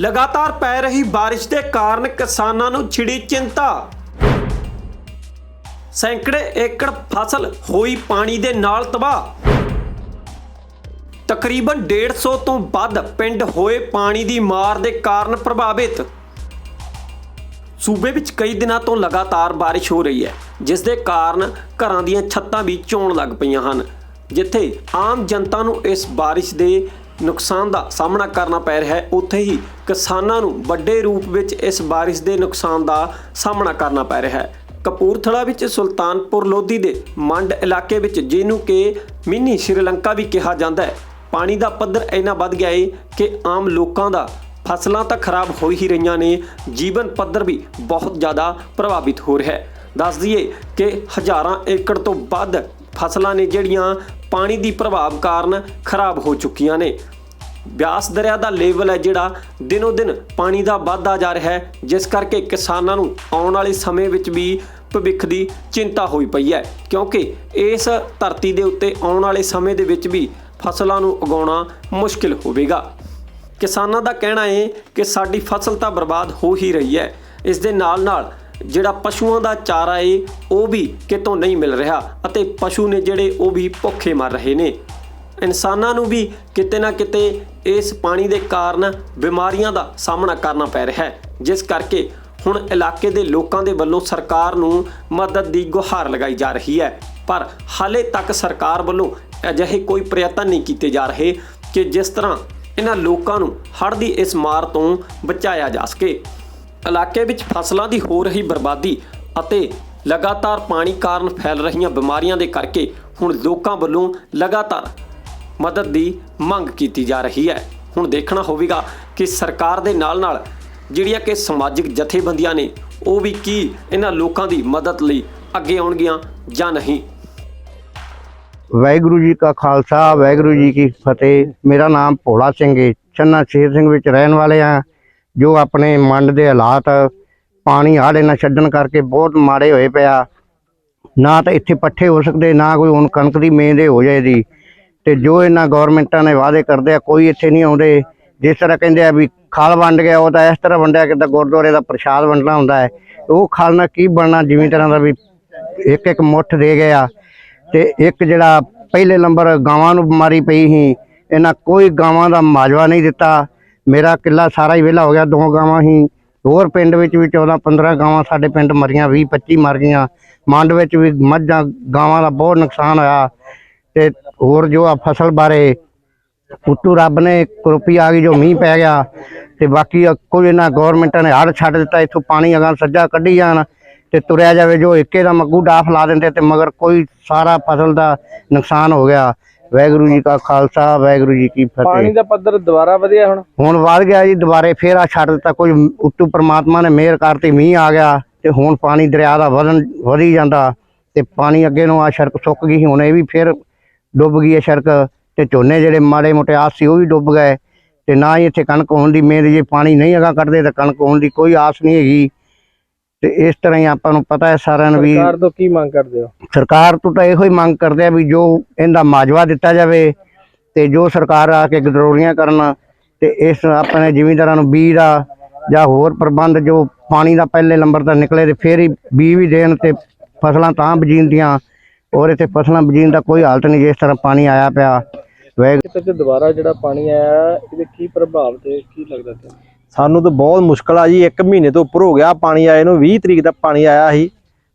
ਲਗਾਤਾਰ ਪੈ ਰਹੀ ਬਾਰਿਸ਼ ਦੇ ਕਾਰਨ ਕਿਸਾਨਾਂ ਨੂੰ ਛਿੜੀ ਚਿੰਤਾ। ਸੈਂਕੜੇ ਏਕੜ ਫਸਲ ਹੋਈ ਪਾਣੀ ਦੇ ਨਾਲ ਤਬਾਹ। ਤਕਰੀਬਨ 150 ਤੋਂ ਵੱਧ ਪਿੰਡ ਹੋਏ ਪਾਣੀ ਦੀ ਮਾਰ ਦੇ ਕਾਰਨ ਪ੍ਰਭਾਵਿਤ। ਸੂਬੇ ਵਿੱਚ ਕਈ ਦਿਨਾਂ ਤੋਂ ਲਗਾਤਾਰ ਬਾਰਿਸ਼ ਹੋ ਰਹੀ ਹੈ, ਜਿਸ ਦੇ ਕਾਰਨ ਘਰਾਂ ਦੀਆਂ ਛੱਤਾਂ ਵੀ ਚੋਣ ਲੱਗ ਪਈਆਂ ਹਨ, ਜਿੱਥੇ ਆਮ ਜਨਤਾ ਨੂੰ ਇਸ ਬਾਰਿਸ਼ ਦੇ ਨੁਕਸਾਨ ਦਾ ਸਾਹਮਣਾ ਕਰਨਾ ਪੈ ਰਿਹਾ ਹੈ। ਉੱਥੇ ਹੀ ਕਿਸਾਨਾਂ ਨੂੰ ਵੱਡੇ ਰੂਪ ਵਿੱਚ ਇਸ ਬਾਰਿਸ਼ ਦੇ ਨੁਕਸਾਨ ਦਾ ਸਾਹਮਣਾ ਕਰਨਾ ਪੈ ਰਿਹਾ ਹੈ। ਕਪੂਰਥਲਾ ਵਿੱਚ ਸੁਲਤਾਨਪੁਰ ਲੋਧੀ ਦੇ ਮੰਡ ਇਲਾਕੇ ਵਿੱਚ ਜਿਹਨੂੰ ਕਿ ਮਿੰਨੀ ਸ਼੍ਰੀਲੰਕਾ ਵੀ ਕਿਹਾ ਜਾਂਦਾ ਹੈ। ਪਾਣੀ ਦਾ ਪੱਧਰ ਇੰਨਾ ਵੱਧ ਗਿਆ ਏ ਕਿ ਆਮ ਲੋਕਾਂ ਦਾ ਫਸਲਾਂ ਤਾਂ ਖਰਾਬ ਹੋ ਹੀ ਰਹੀਆਂ ਨੇ, ਜੀਵਨ ਪੱਧਰ ਵੀ ਬਹੁਤ ਜ਼ਿਆਦਾ ਪ੍ਰਭਾਵਿਤ ਹੋ ਰਿਹਾ ਹੈ। ਦੱਸ ਦਈਏ ਕਿ ਹਜ਼ਾਰਾਂ ਏਕੜ ਤੋਂ ਵੱਧ ਫਸਲਾਂ ਨੇ ਜਿਹੜੀਆਂ ਪਾਣੀ ਦੀ ਪ੍ਰਭਾਵ ਕਾਰਨ ਖਰਾਬ ਹੋ ਚੁੱਕੀਆਂ ਨੇ। ਬਿਆਸ ਦਰਿਆ ਦਾ ਲੈਵਲ ਹੈ ਜਿਹੜਾ ਦਿਨੋ ਦਿਨ ਪਾਣੀ ਦਾ ਵੱਧਦਾ ਜਾ ਰਿਹਾ ਹੈ, ਜਿਸ ਕਰਕੇ ਕਿਸਾਨਾਂ ਨੂੰ ਆਉਣ ਵਾਲੇ ਸਮੇਂ ਵਿੱਚ ਵੀ ਭਵਿੱਖ ਦੀ ਚਿੰਤਾ ਹੋਈ ਪਈ ਹੈ। ਕਿਉਂਕਿ ਇਸ ਧਰਤੀ ਦੇ ਉੱਤੇ ਆਉਣ ਵਾਲੇ ਸਮੇਂ ਦੇ ਵਿੱਚ ਵੀ ਫਸਲਾਂ ਨੂੰ ਉਗਾਉਣਾ ਮੁਸ਼ਕਿਲ ਹੋਵੇਗਾ। ਕਿਸਾਨਾਂ ਦਾ ਕਹਿਣਾ ਹੈ ਕਿ ਸਾਡੀ ਫਸਲ ਤਾਂ ਬਰਬਾਦ ਹੋ ਹੀ ਰਹੀ ਹੈ। ਇਸ ਦੇ ਨਾਲ ਨਾਲ ਜਿਹੜਾ ਪਸ਼ੂਆਂ ਦਾ ਚਾਰਾ ਏ, ਉਹ ਵੀ ਕਿਤੋਂ ਨਹੀਂ ਮਿਲ ਰਿਹਾ ਅਤੇ ਪਸ਼ੂ ਨੇ ਜਿਹੜੇ ਉਹ ਵੀ ਭੁੱਖੇ ਮਰ ਰਹੇ ਨੇ। ਇਨਸਾਨਾਂ ਨੂੰ ਵੀ ਕਿਤੇ ਨਾ ਕਿਤੇ ਇਸ ਪਾਣੀ ਦੇ ਕਾਰਨ ਬਿਮਾਰੀਆਂ ਦਾ ਸਾਹਮਣਾ ਕਰਨਾ ਪੈ ਰਿਹਾ ਹੈ, ਜਿਸ ਕਰਕੇ ਹੁਣ ਇਲਾਕੇ ਦੇ ਲੋਕਾਂ ਦੇ ਵੱਲੋਂ ਸਰਕਾਰ ਨੂੰ ਮਦਦ ਦੀ ਗੁਹਾਰ ਲਗਾਈ ਜਾ ਰਹੀ ਹੈ। ਪਰ ਹਾਲੇ ਤੱਕ ਸਰਕਾਰ ਵੱਲੋਂ ਅਜਿਹੇ ਕੋਈ ਪ੍ਰਯਤਨ ਨਹੀਂ ਕੀਤੇ ਜਾ ਰਹੇ ਕਿ ਜਿਸ ਤਰ੍ਹਾਂ ਇਹਨਾਂ ਲੋਕਾਂ ਨੂੰ ਹੜ੍ਹ ਦੀ ਇਸ ਮਾਰ ਤੋਂ ਬਚਾਇਆ ਜਾ ਸਕੇ। ਇਲਾਕੇ ਵਿੱਚ ਫਸਲਾਂ ਦੀ ਹੋ ਰਹੀ ਬਰਬਾਦੀ ਅਤੇ ਲਗਾਤਾਰ ਪਾਣੀ ਕਾਰਨ ਫੈਲ ਰਹੀਆਂ ਬਿਮਾਰੀਆਂ ਦੇ ਕਰਕੇ ਹੁਣ ਲੋਕਾਂ ਵੱਲੋਂ ਲਗਾਤਾਰ ਮਦਦ ਦੀ ਮੰਗ ਕੀਤੀ ਜਾ ਰਹੀ ਹੈ। ਹੁਣ ਦੇਖਣਾ ਹੋਵੇਗਾ ਕਿ ਸਰਕਾਰ ਦੇ ਨਾਲ-ਨਾਲ ਜਿਹੜੀਆਂ ਕਿ ਸਮਾਜਿਕ ਜਥੇਬੰਦੀਆਂ ਨੇ, ਉਹ ਵੀ ਕੀ ਇਹਨਾਂ ਲੋਕਾਂ ਦੀ ਮਦਦ ਲਈ ਅੱਗੇ ਆਉਣਗੀਆਂ ਜਾਂ ਨਹੀਂ। ਵਾਹਿਗੁਰੂ ਜੀ ਕਾ ਖਾਲਸਾ, ਵਾਹਿਗੁਰੂ ਜੀ ਕੀ ਫਤਿਹ। ਮੇਰਾ ਨਾਮ ਭੋਲਾ ਸਿੰਘ ਹੈ ਚੰਨਾ ਸ਼ੇਰ ਸਿੰਘ ਵਿੱਚ ਰਹਿਣ ਵਾਲੇ ਆ ਜੋ ਆਪਣੇ ਮੰਡ ਦੇ ਹਾਲਾਤ ਪਾਣੀ ਆੜੇ ਨਾ ਛੱਡਣ ਕਰਕੇ ਬਹੁਤ ਮਾੜੇ ਹੋਏ ਪਿਆ। ਨਾ ਤਾਂ ਇੱਥੇ ਪੱਠੇ ਹੋ ਸਕਦੇ, ਨਾ ਕੋਈ ਹੁਣ ਕਣਕ ਦੀ ਮੇਂਦੇ ਹੋ ਜਾਏ ਦੀ ਤੇ ਜੋ ਇਹਨਾਂ ਗਵਰਨਮੈਂਟਾਂ ਨੇ ਵਾਅਦੇ ਕਰਦੇ ਆ, ਕੋਈ ਇੱਥੇ ਨਹੀਂ ਆਉਂਦੇ। ਜਿਸ ਤਰ੍ਹਾਂ ਕਹਿੰਦੇ ਆ ਵੀ ਖਾਲ ਵੰਡ ਗਿਆ, ਉਹ ਤਾਂ ਇਸ ਤਰ੍ਹਾਂ ਵੰਡਿਆ ਕਿਦਾਂ ਗੁਰਦੁਆਰੇ ਦਾ ਪ੍ਰਸ਼ਾਦ ਵੰਡਣਾ ਹੁੰਦਾ ਹੈ। ਉਹ ਖਾਲ ਨਾਲ ਕੀ ਬਣਨਾ, ਜਿਵੇਂ ਤਰ੍ਹਾਂ ਦਾ ਵੀ ਇੱਕ ਇੱਕ ਮੁੱਠ ਦੇ ਗਿਆ। ਤੇ ਇੱਕ ਜਿਹੜਾ ਪਹਿਲੇ ਨੰਬਰ ਗਾਵਾਂ ਨੂੰ ਬਿਮਾਰੀ ਪਈ ਸੀ, ਇਹਨਾਂ ਕੋਈ ਗਾਵਾਂ ਦਾ ਮਾਜਵਾ ਨਹੀਂ ਦਿੱਤਾ। ਮੇਰਾ ਕਿੱਲਾ ਸਾਰਾ ਹੀ ਵਿਹਲਾ ਹੋ ਗਿਆ, ਦੋ ਗਾਵਾਂ ਹੀ ਹੋਰ ਪਿੰਡ ਵਿੱਚ ਵੀ 14 15 ਗਾਵਾਂ ਸਾਡੇ ਪਿੰਡ ਮਰੀਆਂ 20 25 ਮਰ ਗਈਆਂ। ਮੰਡ ਵਿੱਚ ਵੀ ਮੱਝਾਂ, ਗਾਵਾਂ ਦਾ ਬਹੁਤ ਨੁਕਸਾਨ ਹੋਇਆ। ਤੇ ਹੋਰ ਜੋ ਆ ਫਸਲ ਬਾਰੇ, ਉੱਤੂ ਰੱਬ ਨੇ ਕਰੋਪੀ ਆ ਗਈ, ਜੋ ਮੀਂਹ ਪੈ ਗਿਆ। ਤੇ ਬਾਕੀ ਕੋਈ ਇਹਨਾਂ ਗਵਰਨਮੈਂਟਾਂ ਨੇ ਹੜ ਛੱਡ ਦਿੱਤਾ, ਇੱਥੋਂ ਪਾਣੀ ਅਗਾਂ ਸੱਜਾ ਕੱਢੀ ਜਾਣ ਤੇ ਤੁਰਿਆ ਜਾਵੇ, ਜੋ ਇੱਕੇ ਦਾ ਮੱਗੂ ਡਾਫ ਲਾ ਦਿੰਦੇ ਤੇ ਮਗਰ ਕੋਈ ਸਾਰਾ ਫਸਲ ਦਾ ਨੁਕਸਾਨ ਹੋ ਗਿਆ। ਵਾਹਿਗੁਰੂ ਜੀ ਕਾ ਖਾਲਸਾ ਵਾਹਿਗੁਰੂ ਜੀ ਕੀ ਪਾਣੀ ਫਤਿਹ ਦਾ ਪੱਧਰ ਦੁਬਾਰਾ ਵਧਿਆ ਹੁਣ? ਹੁਣ ਵੱਧ ਗਿਆ ਜੀ ਦੁਬਾਰੇ ਫੇਰ ਆ ਛੱਡ ਦਿੱਤਾ। ਕੋਈ ਉੱਤੋਂ ਪ੍ਰਮਾਤਮਾ ਨੇ ਮਿਹਰ ਕਰਤੀ ਮੀਂਹ ਆ ਗਿਆ ਤੇ ਹੁਣ ਪਾਣੀ ਦਰਿਆ ਦਾ ਵਧਣ ਵਧੀ ਜਾਂਦਾ ਤੇ ਪਾਣੀ ਅੱਗੇ ਨੂੰ ਆ ਸੜਕ ਸੁੱਕ ਗਈ ਹੁਣ ਇਹ ਵੀ ਫੇਰ ਡੁੱਬ ਗਈ ਹੈ ਸੜਕ ਤੇ ਝੋਨੇ ਜਿਹੜੇ ਮਾੜੇ ਮੋਟੇ ਆਸ ਸੀ ਉਹ ਵੀ ਡੁੱਬ ਗਏ ਤੇ ਨਾ ਹੀ ਇੱਥੇ ਕਣਕ ਹੋਣ ਦੀ ਮਿਹਰ ਜੇ ਪਾਣੀ ਨਹੀਂ ਹੈਗਾ ਕੱਢਦੇ ਤਾਂ ਕਣਕ ਹੋਣ ਦੀ ਕੋਈ ਆਸ ਨਹੀਂ ਹੈਗੀ। ਤੇ ਇਸ ਤਰ੍ਹਾਂ ਹੀ ਆਪਾਂ ਨੂੰ ਪਤਾ ਹੈ ਸਾਰਿਆਂ ਨੂੰ ਵੀ ਸਰਕਾਰ ਤੋਂ ਕੀ ਮੰਗ ਕਰਦੇ ਹੋ? ਸਰਕਾਰ ਤੋਂ ਤਾਂ ਇਹੋ ਹੀ ਮੰਗ ਕਰਦੇ ਆ ਵੀ ਜੋ ਇਹਦਾ ਮਾਜਵਾ ਦਿੱਤਾ ਜਾਵੇ ਤੇ ਜੋ ਸਰਕਾਰ ਆ ਕੇ ਗਡਰੋਲੀਆਂ ਕਰਨ ਤੇ ਇਸ ਆਪਣੇ ਜ਼ਿਮੀਂਦਾਰਾਂ ਨੂੰ ਬੀਜ ਦਾ ਜਾਂ ਹੋਰ ਪ੍ਰਬੰਧ ਜੋ ਪਾਣੀ ਦਾ ਪਹਿਲੇ ਨੰਬਰ ਤਾਂ ਨਿਕਲੇ ਤੇ ਫੇਰ ਹੀ ਬੀਜ ਵੀ ਦੇਣ ਤੇ ਫਸਲਾਂ ਤਾਂ ਬਜੀਂਦੀਆਂ ਔਰ ਇੱਥੇ ਫਸਲਾਂ ਬਜੀਣ ਦਾ ਕੋਈ ਹਾਲਤ ਨਹੀਂ ਜਿਸ ਤਰ੍ਹਾਂ ਪਾਣੀ ਆਇਆ ਪਿਆ। ਵੈਗ ਕਿਤੇ ਤੇ ਦੁਬਾਰਾ ਜਿਹੜਾ ਪਾਣੀ ਆਇਆ ਇਹਦੇ ਕੀ ਪ੍ਰਭਾਵ ਤੇ ਕੀ ਲੱਗਦਾ ਤੁਹਾਨੂੰ? ਸਾਨੂੰ ਤਾਂ ਬਹੁਤ ਮੁਸ਼ਕਲ ਆ ਜੀ 1 ਮਹੀਨੇ ਤੋਂ ਉੱਪਰ ਹੋ ਗਿਆ, ਪਾਣੀ ਆਏ ਨੂੰ 20 ਤਰੀਕ ਦਾ ਪਾਣੀ ਆਇਆ ਸੀ,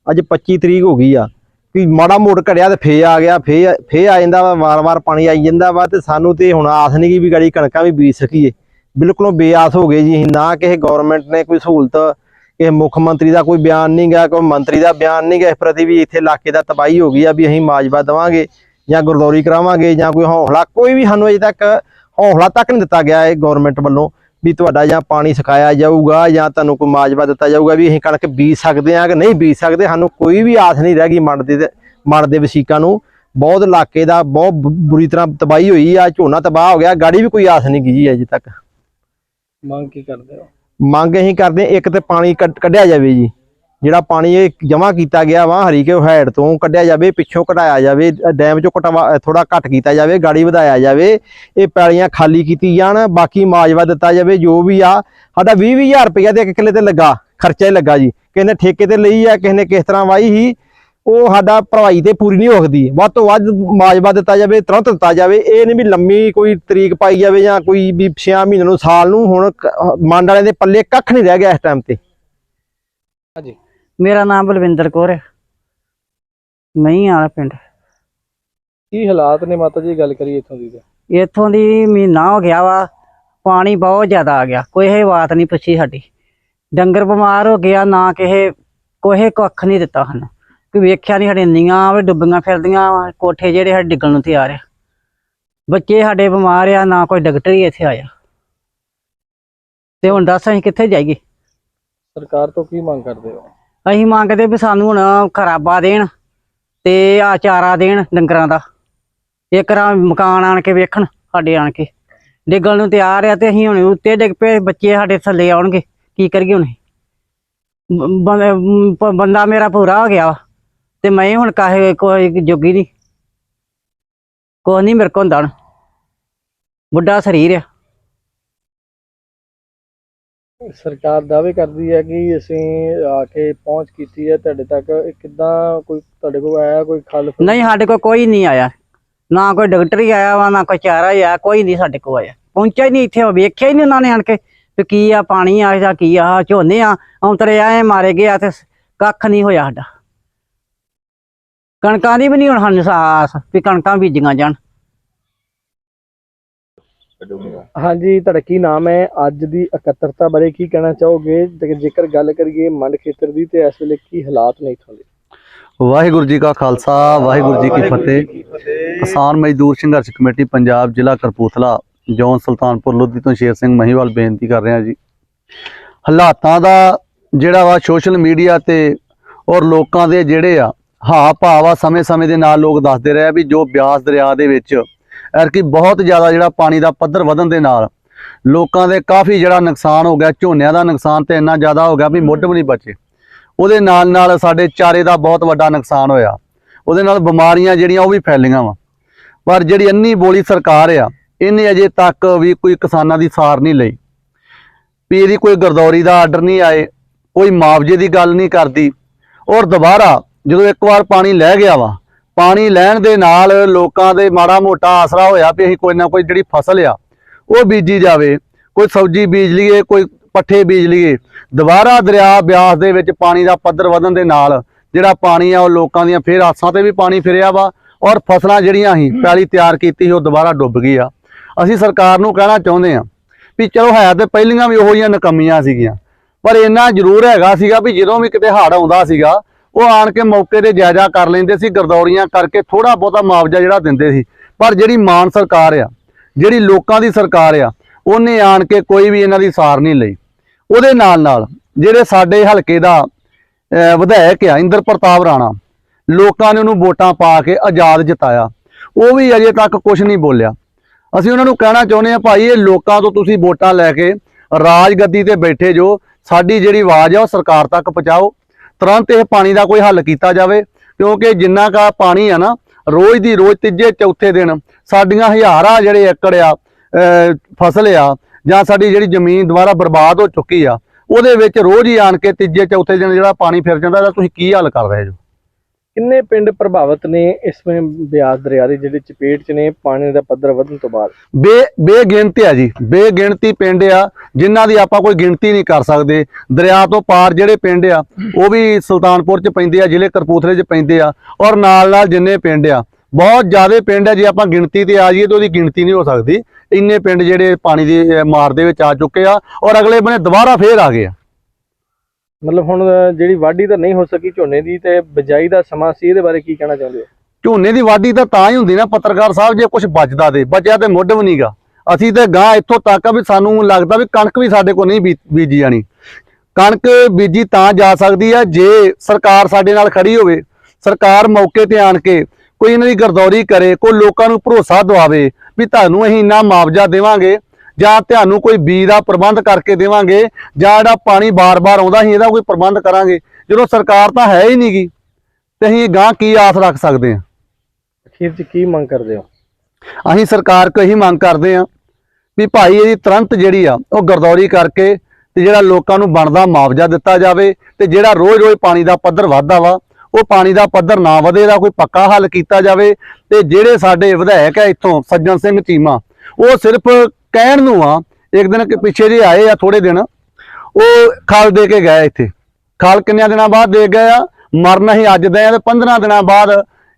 ਅੱਜ 25 ਤਰੀਕ ਹੋ ਗਈ ਆ। ਵੀ ਮਾੜਾ ਮੋੜ ਘੜਿਆ ਤੇ ਫੇ ਆ ਗਿਆ ਫੇ ਫੇ ਆ ਜਾਂਦਾ ਵਾ, ਵਾਰ-ਵਾਰ ਪਾਣੀ ਆਈ ਜਾਂਦਾ ਵਾ ਤੇ ਸਾਨੂੰ ਤੇ ਹੁਣ ਆਸ ਨਹੀਂ ਗੀ ਵੀ ਗਾੜੀ ਕਣਕਾਂ ਵੀ ਬੀਜ ਸਕੀਏ। ਬਿਲਕੁਲੋਂ ਬੇਆਸ ਹੋ ਗਏ ਜੀ ਨਾ ਕਿਸੇ ਗਵਰਨਮੈਂਟ ਨੇ ਕੋਈ ਸਹੂਲਤ ਇਹ ਮੁੱਖ ਮੰਤਰੀ ਦਾ ਕੋਈ ਬਿਆਨ ਨਹੀਂ ਗਿਆ, ਕੋਈ ਮੰਤਰੀ ਦਾ ਬਿਆਨ ਨਹੀਂ ਗਿਆ ਇਸ ਪ੍ਰਤੀ ਵੀ ਇੱਥੇ ਇਲਾਕੇ ਦਾ ਤਬਾਹੀ ਹੋ ਗਈ ਆ ਵੀ ਅਸੀਂ ਮਾਜਵਾ ਦੇਵਾਂਗੇ ਜਾਂ ਗੁਰਦੌਰੀ ਕਰਾਵਾਂਗੇ ਜਾਂ ਕੋਈ ਹੌਸਲਾ, ਕੋਈ ਵੀ ਸਾਨੂੰ ਅਜੇ ਤੱਕ ਹੌਸਲਾ ਤੱਕ ਨਹੀਂ ਦਿੱਤਾ ਗਿਆ ਇਹ ਗਵਰਨਮੈਂਟ ਵੱਲੋਂ। ਵੀ ਤੁਹਾਡਾ ਜਾਂ ਪਾਣੀ ਸਿਖਾਇਆ ਜਾਊਗਾ ਜਾਂ ਤੁਹਾਨੂੰ ਕੋਈ ਮਾਜਵਾ ਦਿੱਤਾ ਜਾਊਗਾ ਵੀ ਅਸੀਂ ਕਣਕ ਬੀਜ ਸਕਦੇ ਹਾਂ ਕਿ ਨਹੀਂ ਬੀਜ ਸਕਦੇ ਸਾਨੂੰ ਕੋਈ ਵੀ ਆਸ ਨਹੀਂ ਰਹਿ ਗਈ ਮੰਡ ਦੇ ਮੰਡ ਦੇ ਵਸੀਕਾਂ ਨੂੰ। ਬਹੁਤ ਇਲਾਕੇ ਦਾ ਬਹੁਤ ਬੁਰੀ ਤਰ੍ਹਾਂ ਤਬਾਹੀ ਹੋਈ ਆ ਝੋਨਾ ਤਬਾਹ ਹੋ ਗਿਆ ਗਾੜੀ ਵੀ ਕੋਈ ਆਸ ਨਹੀਂ ਗਈ ਜੀ ਅਜੇ ਤੱਕ। ਮੰਗ ਕੀ ਕਰਦੇ ਹੋ? ਮੰਗ ਅਸੀਂ ਕਰਦੇ ਇੱਕ ਤੇ ਪਾਣੀ ਕੱਢ- ਕੱਢਿਆ ਜਾਵੇ ਜੀ। ਜਿਹੜਾ ਪਾਣੀ ਇਹ ਜਮ੍ਹਾਂ ਕੀਤਾ ਗਿਆ ਵਾ ਹਰੀਕੇ ਹੈਡ ਤੋਂ ਕੱਢਿਆ ਜਾਵੇ, ਪਿੱਛੋਂ ਕਢਾਇਆ ਜਾਵੇ, ਡੈਮ ਚੋਂ ਕਟਵਾ ਥੋੜਾ ਘੱਟ ਕੀਤਾ ਜਾਵੇ, ਗਾੜੀ ਵਧਾਇਆ ਜਾਵੇ, ਇਹ ਪੈਲੀਆਂ ਖਾਲੀ ਕੀਤੀ ਜਾਣ, ਬਾਕੀ ਮਾਜਵਾ ਦਿੱਤਾ ਜਾਵੇ, ਜੋ ਵੀ ਆ, ਸਾਡਾ 20 20000 ਰੁਪਇਆ ਦੇ ਇੱਕ ਕਿੱਲੇ ਤੇ ਲੱਗਾ, ਖਰਚਾ ਹੀ ਲੱਗਾ ਜੀ। ਕਿਸੇ ਨੇ ਠੇਕੇ ਤੇ ਲਈ ਆ, ਕਿਸੇ ਨੇ ਕਿਸ ਤਰ੍ਹਾਂ ਵਾਈ ਹੀ ਉਹ ਸਾਡਾ ਭਰਵਾਈ ਤੇ ਪੂਰੀ ਨਹੀਂ ਹੋਖਦੀ। ਵੱਧ ਤੋਂ ਵੱਧ ਮਾਜਵਾ ਦਿੱਤਾ ਜਾਵੇ, ਤੁਰੰਤ ਦਿੱਤਾ ਜਾਵੇ, ਇਹ ਨਹੀਂ ਵੀ ਲੰਮੀ ਕੋਈ ਤਰੀਕ ਪਾਈ ਜਾਵੇ ਜਾਂ ਕੋਈ ਵੀ 6 ਮਹੀਨੇ ਨੂੰ, ਸਾਲ ਨੂੰ, ਹੁਣ ਕ- ਮੰਡ ਵਾਲਿਆਂ ਦੇ ਪੱਲੇ ਕੱਖ ਨਹੀਂ ਰਹਿ ਗਿਆ ਇਸ ਟਾਈਮ ਤੇ। ਹਾਂਜੀ। ਮੇਰਾ ਨਾਮ ਬਲਵਿੰਦਰ ਕੌਰ ਹੈ। ਮੈਂ ਹੀ ਆਲਾ ਪਿੰਡ। ਕੀ ਹਾਲਾਤ ਨੇ ਮਾਤਾ ਜੀ ਗੱਲ ਕਰੀਏ ਇੱਥੋਂ ਦੀ ਤੇ? ਇੱਥੋਂ ਦੀ ਮਹੀਨਾ ਹੋ ਗਿਆ ਵਾ ਪਾਣੀ ਬਹੁਤ ਜ਼ਿਆਦਾ ਆ ਗਿਆ ਕੋਈ ਇਹ ਬਾਤ ਨਹੀਂ ਪੁੱਛੀ ਸਾਡੀ। ਡੰਗਰ ਬਿਮਾਰ ਹੋ ਗਿਆ ਨਾ ਕਿਸੇ ਕੋਹੇ ਕੱਖ ਨਹੀਂ ਦਿੱਤਾ ਹਨ ਕਿ ਵੇਖਿਆ ਨਹੀਂ ਸਾਡੇ ਨੀਆਂ ਵੀ ਡੁੱਬੀਆਂ ਫਿਰਦੀਆਂ ਵਾਂ, ਕੋਠੇ ਜਿਹੜੇ ਸਾਡੇ ਡਿੱਗਣ ਨੂੰ ਤਿਆਰ ਆ। ਬੱਚੇ ਸਾਡੇ ਬਿਮਾਰ ਆ ਨਾ ਕੋਈ ਡਾਕਟਰ ਹੀ ਇੱਥੇ ਆਇਆ। ਤੇ ਹੁਣ ਦੱਸ ਅਸੀਂ ਕਿੱਥੇ ਜਾਈਏ? ਸਰਕਾਰ ਤੋਂ ਕੀ ਮੰਗ ਕਰਦੇ ਹੋ? ਅਸੀਂ ਮੰਗਦੇ ਵੀ ਸਾਨੂੰ ਹੁਣ ਖਰਾਬਾ ਦੇਣ ਤੇ ਆਚਾਰਾ ਦੇਣ ਡੰਗਰਾਂ ਦਾ। ਇੱਕ ਰਾਂ ਮਕਾਨ ਆਣ ਕੇ ਵੇਖਣ, ਸਾਡੇ ਆਣ ਕੇ। ਡਿੱਗਣ ਨੂੰ ਤਿਆਰ ਆ ਤੇ ਅਸੀਂ ਹੁਣ ਉੱਤੇ ਡਿੱਗ ਪਏ, ਬੱਚੇ ਸਾਡੇ ਥੱਲੇ ਆਉਣਗੇ। ਕੀ ਕਰੀਏ ਹੁਣ ਬੰਦਾ ਮੇਰਾ ਪੂਰਾ ਹੋ ਗਿਆ ਵਾ ਤੇ ਮੈਂ ਹੁਣ ਕਾਹੇ ਕੋਈ ਜੋਗੀ ਨਹੀਂ। ਕੋਈ ਨਹੀਂ ਮੇਰੇ ਕੋਲ ਹੁੰਦਾ ਬੁੱਢਾ ਸਰੀਰ ਆ। ਸਰਕਾਰ ਦਾਅਵੇ ਕਰਦੀ ਹੈ ਕਿ ਅਸੀਂ ਆ ਕੇ ਪਹੁੰਚ ਕੀਤੀ ਹੈ, ਤੁਹਾਡੇ ਤੱਕ। ਇਹ ਕਿੱਦਾਂ ਕੋਈ ਤੁਹਾਡੇ ਕੋਲ ਆਇਆ, ਕੋਈ ਖਲ ਨਹੀਂ, ਸਾਡੇ ਕੋਲ ਕੋਈ ਨਹੀਂ ਆਇਆ। ਨਾ ਕੋਈ ਡਾਕਟਰ ਹੀ ਆਇਆ ਵਾ, ਨਾ ਕੋਈ ਚਾਰਾ ਹੀ ਆਇਆ, ਕੋਈ ਨਹੀਂ ਸਾਡੇ ਕੋਲ ਆਇਆ। ਪਹੁੰਚਿਆ ਹੀ ਨਹੀਂ ਇੱਥੇ ਵੇਖਿਆ ਹੀ ਨਹੀਂ ਉਹਨਾਂ ਨੇ ਆਣ ਕੇ ਵੀ ਕੀ ਆ, ਪਾਣੀ ਆ, ਜਾਂ ਕੀ ਆ ਝੋਨੇ ਆ ਔਂਤਰੇ ਆਏ, ਮਾਰੇ ਗਏ ਆ, ਤੇ ਕੱਖ ਨਹੀਂ ਹੋਇਆ ਸਾਡਾ। ਕਣਕਾਂ ਦੀ ਵੀ ਨਹੀਂ ਹੁਣ ਸਾਨੂੰ ਸਾਸ ਵੀ ਕਣਕਾਂ ਬੀਜੀਆਂ ਜਾਣ। ਹਾਂਜੀ ਤੁਹਾਡਾ ਕੀ ਨਾਮ ਹੈ? ਅੱਜ ਦੀ ਇਕੱਤਰਤਾ ਬਾਰੇ ਕੀ ਕਹਿਣਾ ਚਾਹੋਗੇ? ਤੇ ਜੇਕਰ ਗੱਲ ਕਰੀਏ ਮੰਡ ਖੇਤਰ ਦੀ ਤੇ ਇਸ ਵੇਲੇ ਕੀ ਹਾਲਾਤ ਨੇ ਇੱਥੋਂ ਦੇ? ਵਾਹਿਗੁਰੂ ਜੀ ਕਾ ਖਾਲਸਾ ਵਾਹਿਗੁਰੂ ਜੀ ਕੀ ਫਤਿਹ। ਕਿਸਾਨ ਮਜ਼ਦੂਰ ਸੰਘਰਸ਼ ਕਮੇਟੀ ਪੰਜਾਬ ਜ਼ਿਲ੍ਹਾ ਕਰਪੂਥਲਾ ਜੌਨ ਸੁਲਤਾਨਪੁਰ ਲੋਧੀ ਤੋਂ ਸ਼ੇਰ ਸਿੰਘ ਮਹੀਵਾਲ ਬੇਨਤੀ ਕਰ ਰਿਹਾ ਜੀ। ਹਾਲਾਤਾਂ ਦਾ ਜਿਹੜਾ ਵਾ ਸੋਸ਼ਲ ਮੀਡੀਆ ਤੇ ਔਰ ਲੋਕਾਂ ਦੇ ਜਿਹੜੇ ਆ ਹਾ ਭਾਵ ਆ ਸਮੇਂ-ਸਮੇਂ ਦੇ ਨਾਲ ਲੋਕ ਦੱਸਦੇ ਰਹੇ ਆ ਵੀ ਜੋ ਬਿਆਸ ਦਰਿਆ ਦੇ ਵਿੱਚ ਐਰਕੀ ਬਹੁਤ ਜ਼ਿਆਦਾ ਜਿਹੜਾ ਪਾਣੀ ਦਾ ਪੱਧਰ ਵਧਣ ਦੇ ਨਾਲ ਲੋਕਾਂ ਦੇ ਕਾਫੀ ਜਿਹੜਾ ਨੁਕਸਾਨ ਹੋ ਗਿਆ, ਝੋਨਿਆਂ ਦਾ ਨੁਕਸਾਨ ਤੇ ਇੰਨਾ ਜ਼ਿਆਦਾ ਹੋ ਗਿਆ ਵੀ ਮੁੱਢ ਵੀ ਨਹੀਂ ਬਚੇ। ਉਹਦੇ ਨਾਲ ਨਾਲ ਸਾਡੇ ਚਾਰੇ ਦਾ ਬਹੁਤ ਵੱਡਾ ਨੁਕਸਾਨ ਹੋਇਆ। ਉਹਦੇ ਨਾਲ ਬਿਮਾਰੀਆਂ ਜਿਹੜੀਆਂ ਉਹ ਵੀ ਫੈਲੀਆਂ ਵਾ। ਪਰ ਜਿਹੜੀ ਅੰਨੀ ਬੋਲੀ ਸਰਕਾਰ ਆ, ਇਹਨੇ ਅਜੇ ਤੱਕ ਵੀ ਕੋਈ ਕਿਸਾਨਾਂ ਦੀ ਸਾਰ ਨਹੀਂ ਲਈ। ਵੀ ਇਹਦੀ ਕੋਈ ਗਰਦੌਰੀ ਦਾ ਆਰਡਰ ਨਹੀਂ ਆਏ, ਕੋਈ ਮੁਆਵਜ਼ੇ ਦੀ ਗੱਲ ਨਹੀਂ ਕਰਦੀ। ਔਰ ਦੁਬਾਰਾ ਜਦੋਂ ਇੱਕ ਵਾਰ ਪਾਣੀ ਲੈ ਗਿਆ ਵਾ ਪਾਣੀ ਲੈਣ ਦੇ ਨਾਲ ਲੋਕਾਂ ਦੇ ਮਾੜਾ ਮੋਟਾ ਆਸਰਾ ਹੋਇਆ ਵੀ ਅਸੀਂ ਕੋਈ ਨਾ ਕੋਈ ਜਿਹੜੀ ਫਸਲ ਆ, ਉਹ ਬੀਜੀ ਜਾਵੇ। ਕੋਈ ਸਬਜ਼ੀ ਬੀਜ ਲਈਏ, ਕੋਈ ਪੱਠੇ ਬੀਜ ਲਈਏ। ਦੁਬਾਰਾ ਦਰਿਆ ਬਿਆਸ ਦੇ ਵਿੱਚ ਪਾਣੀ ਦਾ ਪੱਧਰ ਵਧਣ ਦੇ ਨਾਲ ਜਿਹੜਾ ਪਾਣੀ ਆ, ਉਹ ਲੋਕਾਂ ਦੀਆਂ ਫੇਰ ਆਸਾਂ ਤੇ ਵੀ ਪਾਣੀ ਫਿਰਿਆ ਵਾ ਔਰ ਫਸਲਾਂ ਜਿਹੜੀਆਂ ਸੀ, ਪੈਲੀ ਤਿਆਰ ਕੀਤੀ ਸੀ, ਉਹ ਦੁਬਾਰਾ ਡੁੱਬ ਗਈ ਆ। ਅਸੀਂ ਸਰਕਾਰ ਨੂੰ ਕਹਿਣਾ ਚਾਹੁੰਦੇ ਆ ਵੀ ਚਲੋ ਹੈ ਤੇ ਪਹਿਲੀਆਂ ਵੀ ਉਹੋ ਜਿਹੀਆਂ ਨਕਮੀਆਂ ਸੀਗੀਆਂ, ਪਰ ਇੰਨਾ ਜ਼ਰੂਰ ਹੈਗਾ ਸੀਗਾ ਵੀ ਜਦੋਂ ਵੀ ਕਿਤੇ ਹੜ੍ਹ ਆਉਂਦਾ ਸੀਗਾ ਉਹ ਆਣ ਕੇ ਮੌਕੇ ਤੇ ਜਾਇਜ਼ਾ ਕਰ ਲੈਂਦੇ ਸੀ, ਗਰਦੌਰੀਆਂ ਕਰਕੇ ਥੋੜਾ ਬਹੁਤਾ ਮੁਆਵਜ਼ਾ ਜਿਹੜਾ ਦਿੰਦੇ ਸੀ। ਪਰ ਜਿਹੜੀ ਮਾਨ ਸਰਕਾਰ ਆ, ਜਿਹੜੀ ਲੋਕਾਂ ਦੀ ਸਰਕਾਰ ਆ, ਉਹਨੇ ਆਣ ਕੇ ਕੋਈ ਵੀ ਇਹਨਾਂ ਦੀ ਸਾਰ ਨਹੀਂ ਲਈ। ਉਹਦੇ ਨਾਲ ਨਾਲ ਜਿਹੜੇ ਸਾਡੇ ਹਲਕੇ ਦਾ ਵਿਧਾਇਕ ਆ, ਇੰਦਰ ਪ੍ਰਤਾਪ ਰਾਣਾ, ਲੋਕਾਂ ਨੇ ਉਹਨੂੰ ਵੋਟਾਂ ਪਾ ਕੇ ਆਜ਼ਾਦ ਜਿਤਾਇਆ। ਉਹ ਵੀ ਅਜੇ ਤੱਕ ਕੁਝ ਨਹੀਂ ਬੋਲਿਆ। ਅਸੀਂ ਉਹਨਾਂ ਨੂੰ ਕਹਿਣਾ ਚਾਹੁੰਦੇ ਆ ਭਾਈ, ਇਹ ਲੋਕਾਂ ਤੋਂ ਤੁਸੀਂ ਵੋਟਾਂ ਲੈ ਕੇ ਰਾਜ ਗੱਦੀ ਤੇ ਬੈਠੇ ਜੋ, ਸਾਡੀ ਜਿਹੜੀ ਆਵਾਜ਼ ਆ, ਉਹ ਸਰਕਾਰ ਤੱਕ ਪਹੁੰਚਾਓ। ਤੁਰੰਤ ਇਹ ਪਾਣੀ ਦਾ ਕੋਈ ਹੱਲ ਕੀਤਾ ਜਾਵੇ, ਕਿਉਂਕਿ ਜਿੰਨਾ ਕਾ ਪਾਣੀ ਆ ਨਾ, ਰੋਜ਼ ਦੀ ਰੋਜ਼ ਤੀਜੇ ਚੌਥੇ ਦਿਨ ਸਾਡੀਆਂ ਹਜ਼ਾਰਾਂ ਜਿਹੜੇ ਏਕੜ ਆ ਫਸਲ ਆ, ਜਾਂ ਸਾਡੀ ਜਿਹੜੀ ਜ਼ਮੀਨ ਦੁਬਾਰਾ ਬਰਬਾਦ ਹੋ ਚੁੱਕੀ ਆ, ਉਹਦੇ ਵਿੱਚ ਰੋਜ਼ ਹੀ ਆਣ ਕੇ ਤੀਜੇ ਚੌਥੇ ਦਿਨ ਜਿਹੜਾ ਪਾਣੀ ਫਿਰ ਜਾਂਦਾ ਇਹਦਾ ਤੁਸੀਂ ਕੀ ਹੱਲ ਕਰ ਰਹੇ ਜੋ ਕਿੰਨੇ ਪਿੰਡ ਪ੍ਰਭਾਵਿਤ ਨੇ ਇਸ ਵੇਲੇ ਬਿਆਸ ਦਰਿਆ ਦੇ ਜਿਹੜੀ ਚਪੇਟ 'ਚ ਨੇ, ਪਾਣੀ ਦਾ ਪੱਧਰ ਵਧਣ ਤੋਂ ਬਾਅਦ? ਬੇ, ਬੇਗਿਣਤੀ ਆ ਜੀ, ਬੇਗਿਣਤੀ ਪਿੰਡ ਆ, ਜਿਨ੍ਹਾਂ ਦੀ ਆਪਾਂ ਕੋਈ ਗਿਣਤੀ ਨਹੀਂ ਕਰ ਸਕਦੇ। ਦਰਿਆ ਤੋਂ ਪਾਰ ਜਿਹੜੇ ਪਿੰਡ ਆ, ਉਹ ਵੀ ਸੁਲਤਾਨਪੁਰ ਚ ਪੈਂਦੇ ਆ, ਜ਼ਿਲ੍ਹੇ ਕਰਪੂਥਲੇ ਚ ਪੈਂਦੇ ਆ, ਔਰ ਨਾਲ ਨਾਲ ਜਿੰਨੇ ਪਿੰਡ ਆ। ਬਹੁਤ ਜ਼ਿਆਦਾ ਪਿੰਡ ਆ, ਜੇ ਆਪਾਂ ਗਿਣਤੀ ਤੇ ਆ ਜਾਈਏ ਤਾਂ ਉਹਦੀ ਗਿਣਤੀ ਨਹੀਂ ਹੋ ਸਕਦੀ। ਇੰਨੇ ਪਿੰਡ ਜਿਹੜੇ ਪਾਣੀ ਦੀ ਮਾਰ ਦੇ ਵਿੱਚ ਆ ਚੁੱਕੇ ਆ, ਔਰ ਅਗਲੇ ਬੰਨੇ ਦੁਬਾਰਾ ਫੇਰ ਆ ਗਏ ਆ। ਮਤਲਬ ਹੁਣ ਜਿਹੜੀ ਵਾਢੀ ਤਾਂ ਨਹੀਂ ਹੋ ਸਕੀ ਝੋਨੇ ਦੀ, ਤੇ ਬਿਜਾਈ ਦਾ ਸਮਾਂ ਸੀ, ਇਹਦੇ ਬਾਰੇ ਕੀ ਕਹਿਣਾ ਚਾਹੁੰਦੇ ਹੋ? ਝੋਨੇ ਦੀ ਵਾਢੀ ਤਾਂ ਤਾਂ ਹੀ ਹੁੰਦੀ ਨਾ, ਪੱਤਰਕਾਰ ਸਾਹਿਬ, ਜੇ ਕੁਝ ਬਚਦਾ ਦੇ ਬਚਿਆ ਤੇ ਮੁੱਢ ਵੀ ਨਹੀਂਗਾ ਅਸੀਂ ਤੇ ਗਾਂ ਇੱਥੋਂ ਤੱਕ ਆ ਵੀ ਸਾਨੂੰ ਲੱਗਦਾ ਵੀ ਕਣਕ ਵੀ ਸਾਡੇ ਕੋਲ ਨਹੀਂ ਬੀ- ਬੀਜੀ ਜਾਣੀ। ਕਣਕ ਬੀਜੀ ਤਾਂ ਜਾ ਸਕਦੀ ਹੈ ਜੇ ਸਰਕਾਰ ਸਾਡੇ ਨਾਲ ਖੜੀ ਹੋਵੇ, ਸਰਕਾਰ ਮੌਕੇ ਤੇ ਆਣ ਕੇ ਕੋਈ ਇਹਨਾਂ ਦੀ ਗਰਦੌਰੀ ਕਰੇ, ਕੋਈ ਲੋਕਾਂ ਨੂੰ ਭਰੋਸਾ ਦਵਾਵੇ, ਵੀ ਤੁਹਾਨੂੰ ਅਸੀਂ ਇੰਨਾ ਮੁਆਵਜ਼ਾ ਦੇਵਾਂਗੇ ਜਾਂ ਤੁਹਾਨੂੰ ਕੋਈ ਬੀਜ ਦਾ ਪ੍ਰਬੰਧ ਕਰਕੇ ਦੇਵਾਂਗੇ ਜਾਂ ਜਿਹੜਾ ਪਾਣੀ ਬਾਰ-ਬਾਰ ਆਉਂਦਾ ਸੀ ਇਹਦਾ ਕੋਈ ਪ੍ਰਬੰਧ ਕਰਾਂਗੇ। ਜਦੋਂ ਸਰਕਾਰ ਤਾਂ ਹੈ ਹੀ ਨਹੀਂਗੀ ਤੇ ਅਸੀਂ ਗਾਂ ਕੀ ਆਸ ਰੱਖ ਸਕਦੇ ਹਾਂ? ਅਖੀਰ 'ਚ ਕੀ ਮੰਗ ਕਰਦੇ ਹੋ? ਅਸੀਂ ਸਰਕਾਰ ਕੋਲ ਇਹੀ ਮੰਗ ਕਰਦੇ ਹਾਂ ਵੀ ਭਾਈ ਇਹਦੀ ਤੁਰੰਤ ਜਿਹੜੀ ਆ ਉਹ ਗਰਦੌਰੀ ਕਰਕੇ ਤੇ ਜਿਹੜਾ ਲੋਕਾਂ ਨੂੰ ਬਣਦਾ ਮੁਆਵਜ਼ਾ ਦਿੱਤਾ ਜਾਵੇ ਤੇ ਜਿਹੜਾ ਰੋਜ਼-ਰੋਜ਼ ਪਾਣੀ ਦਾ ਪੱਧਰ ਵੱਧਦਾ ਵਾ ਉਹ ਪਾਣੀ ਦਾ ਪੱਧਰ ਨਾ ਵਧੇ ਦਾ ਕੋਈ ਪੱਕਾ ਹੱਲ ਕੀਤਾ ਜਾਵੇ। ਤੇ ਜਿਹੜੇ ਸਾਡੇ ਵਿਧਾਇਕ ਆ ਇੱਥੋਂ ਸੱਜਣ ਸਿੰਘ ਚੀਮਾ ਉਹ ਸਿਰਫ ਕਹਿਣ ਨੂੰ ਆ, ਇੱਕ ਦਿਨ ਪਿੱਛੇ ਜੇ ਆਏ ਆ ਥੋੜੇ ਦਿਨ, ਉਹ ਖਾਲ ਦੇ ਕੇ ਗਏ ਇੱਥੇ। ਖਾਲ ਕਿੰਨਿਆਂ ਦਿਨਾਂ ਬਾਅਦ ਦੇ ਗਏ ਆ? ਮਰਨ ਹੀ ਅੱਜ ਦੇ ਆ ਤੇ 15 ਦਿਨਾਂ ਬਾਅਦ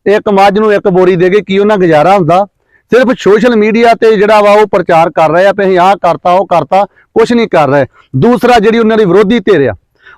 ਇੱਕ ਮੱਝ ਨੂੰ ਇੱਕ ਬੋਰੀ ਦੇ ਕੇ ਕੀ ਉਹਨਾਂ ਗੁਜ਼ਾਰਾ ਹੁੰਦਾ? ਸਿਰਫ ਸੋਸ਼ਲ ਮੀਡੀਆ ਤੇ ਜਿਹੜਾ ਵਾ ਉਹ ਪ੍ਰਚਾਰ ਕਰ ਰਹੇ ਆ ਵੀ ਅਸੀਂ ਆਹ ਕਰਤਾ, ਉਹ ਕਰਤਾ ਕੁਝ ਨਹੀਂ ਕਰ ਰਹੇ। ਦੂਸਰਾ ਜਿਹੜੀ ਉਹਨਾਂ ਦੀ ਵਿਰੋਧੀ ਧਿਰ ਆ,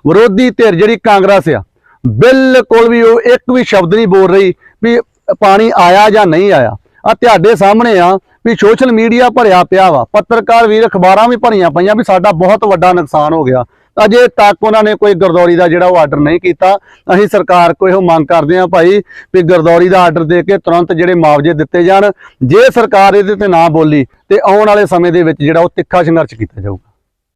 ਵਿਰੋਧੀ ਧਿਰ ਜਿਹੜੀ ਕਾਂਗਰਸ ਆ, ਬਿਲਕੁਲ ਵੀ ਉਹ ਇੱਕ ਵੀ ਸ਼ਬਦ ਨਹੀਂ ਬੋਲ ਰਹੀ ਵੀ ਪਾਣੀ ਆਇਆ ਜਾਂ ਨਹੀਂ ਆਇਆ। ਆ ਤੁਹਾਡੇ ਸਾਹਮਣੇ ਆ ਵੀ ਸੋਸ਼ਲ ਮੀਡੀਆ ਭਰਿਆ ਪਿਆ ਵਾ। ਪੱਤਰਕਾਰ ਵੀਰ ਅਖਬਾਰਾਂ ਵੀ ਭਰੀਆਂ ਪਈਆਂ ਵੀ ਸਾਡਾ ਬਹੁਤ ਵੱਡਾ ਨੁਕਸਾਨ ਹੋ ਗਿਆ। ਅਜੇ ਤੱਕ ਉਹਨਾਂ ਨੇ ਕੋਈ ਗਰਦੌਰੀ ਦਾ ਜਿਹੜਾ ਉਹ ਆਰਡਰ ਨਹੀਂ ਕੀਤਾ। ਅਸੀਂ ਸਰਕਾਰ ਕੋਲ ਇਹੋ ਮੰਗ ਕਰਦੇ ਹਾਂ ਭਾਈ ਵੀ ਗਰਦੌਰੀ ਦਾ ਆਰਡਰ ਦੇ ਕੇ ਤੁਰੰਤ ਜਿਹੜੇ ਮੁਆਵਜ਼ੇ ਦਿੱਤੇ ਜਾਣ। ਜੇ ਸਰਕਾਰ ਇਹਦੇ ਤੇ ਨਾ ਬੋਲੀ ਤੇ ਆਉਣ ਵਾਲੇ ਸਮੇਂ ਦੇ ਵਿੱਚ ਜਿਹੜਾ ਉਹ ਤਿੱਖਾ ਸੰਘਰਸ਼ ਕੀਤਾ ਜਾਊਗਾ।